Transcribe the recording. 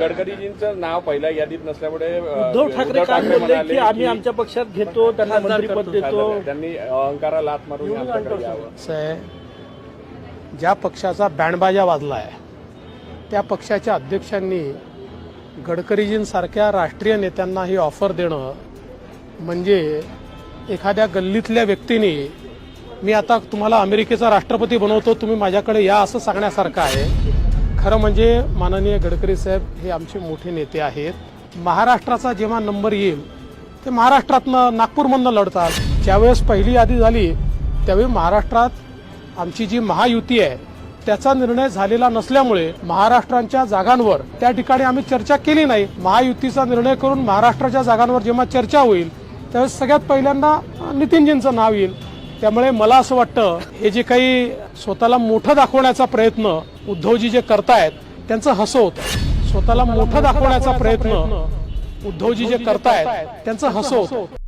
गडकरीजींचं नाव पहिल्या यादीत नसल्यामुळे उद्धव ठाकरे बोलले म्हणाले की आम्ही आमच्या पक्षात घेतो त्यांना मंत्रीपद देतो. त्यांनी अहंकारा लात मारून आमच्याकडे यावं. असं आहे ज्या पक्षाचा बँडबाजा वाजला आहे त्या पक्षाच्या अध्यक्षांनी गडकरीजींसारख्या राष्ट्रीय नेत्यांना ही ऑफर देणं म्हणजे एखाद्या गल्लीतल्या व्यक्तीने मी आता तुम्हाला अमेरिकेचा राष्ट्रपती बनवतो तुम्ही माझ्याकडे या असं सांगण्यासारखं आहे. खरं म्हणजे माननीय गडकरी साहेब हे आमचे मोठे नेते आहेत. महाराष्ट्राचा जेव्हा नंबर येईल ते महाराष्ट्रातनं नागपूरमधनं लढतात. ज्यावेळेस पहिली यादी झाली त्यावेळी महाराष्ट्रात आमची जी महायुती आहे त्याचा निर्णय झालेला नसल्यामुळे महाराष्ट्रांच्या जागांवर त्या ठिकाणी आम्ही चर्चा केली नाही. महायुतीचा निर्णय करून महाराष्ट्राच्या जागांवर जेव्हा चर्चा होईल त्यावेळेस सगळ्यात पहिल्यांदा नितीनजींचं नाव येईल. त्यामुळे मला असं वाटतं हे जे काही स्वतःला मोठं दाखवण्याचा प्रयत्न उद्धवजी जे करतायत त्यांचं हसं होतं. स्वतःला मोठं दाखवण्याचा प्रयत्न उद्धवजी जे करतायत त्यांचं हसं होतं.